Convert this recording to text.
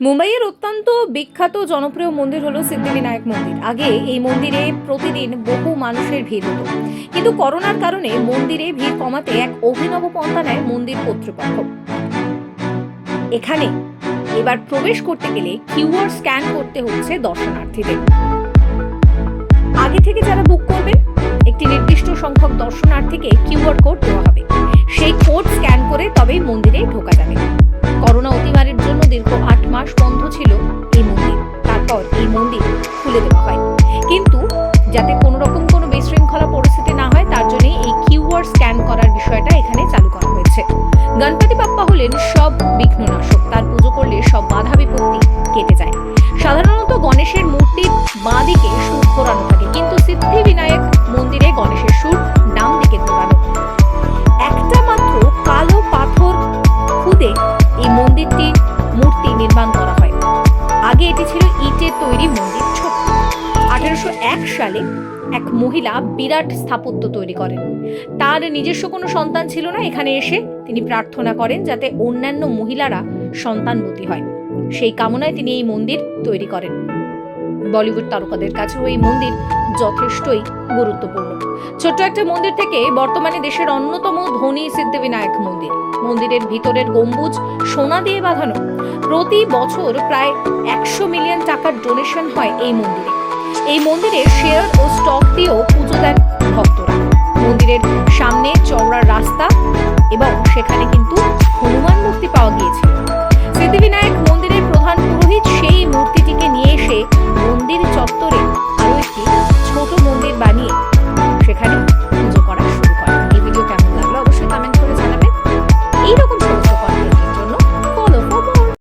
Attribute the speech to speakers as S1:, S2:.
S1: মুম্বাইয়ের অত্যন্ত বিখ্যাত জনপ্রিয় মন্দির হলো সিদ্ধিবিনায়ক মন্দির। আগে এই মন্দিরে প্রতিদিন বহু মানুষের ভিড় হতো। কিন্তু করোনার কারণে মন্দিরে ভিড় কমাতে এক অভিনব পন্থা নেয় মন্দির কর্তৃপক্ষ। এখানে এবার প্রবেশ করতে গেলে কিউআর স্ক্যান করতে হচ্ছে দর্শনার্থীদের। আগে থেকে যারা বুক করবেন একটি নির্দিষ্ট সংখ্যক দর্শনার্থীকে কিউআর কোড দেওয়া হবে। সেই কোড স্ক্যান করে তবেই মন্দিরে ঢোকা যাবে। মাস বন্ধ ছিল এই মন্দির। তারপর এই মন্দির খুলে দেওয়া হয়। কিন্তু যাতে কোনো রকম কোনো বিশৃঙ্খলা পরিস্থিতি না হয়, তার জন্য এই কিউআর স্ক্যান করার বিষয়টা এখানে চালু করা হয়েছে। গণপতি বাপ্পা হলেন সব বিঘ্ননাশক। তার পুজো করলে সব বাধা বিপত্তি কেটে যায়। সাধারণত গণেশের মূর্তির বাঁ দিকে সুর ঘোরানো থাকে, কিন্তু সিদ্ধি বিনায়ক আগে এটি ছিল ইটের তৈরি মন্দির, ছোট্ট। আঠারোশো এক সালে এক মহিলা বিরাট স্থাপত্য তৈরি করেন। তার নিজস্ব কোনো সন্তান ছিল না, এখানে এসে তিনি প্রার্থনা করেন যাতে অন্যান্য মহিলারা সন্তানবতী হয়। সেই কামনায় তিনি এই মন্দির তৈরি করেন। বলিউড তারকাদের কাছেও এই মন্দির যথেষ্টই গুরুত্বপূর্ণ। ছোট্ট একটা মন্দির থেকে বর্তমানে দেশের অন্যতম ধনী সিদ্ধিবিনায়ক মন্দির। মন্দিরের ভিতরের গম্বুজ সোনা দিয়ে বাঁধানো। প্রতি বছর প্রায় একশো মিলিয়ন টাকার ডোনেশন হয় এই মন্দিরে। এই মন্দিরে শেয়ার ও স্টক দিয়েও পুজো দেন ভক্তরা। মন্দিরের সামনে চওড়া রাস্তা এবং সেখানে কিন্তু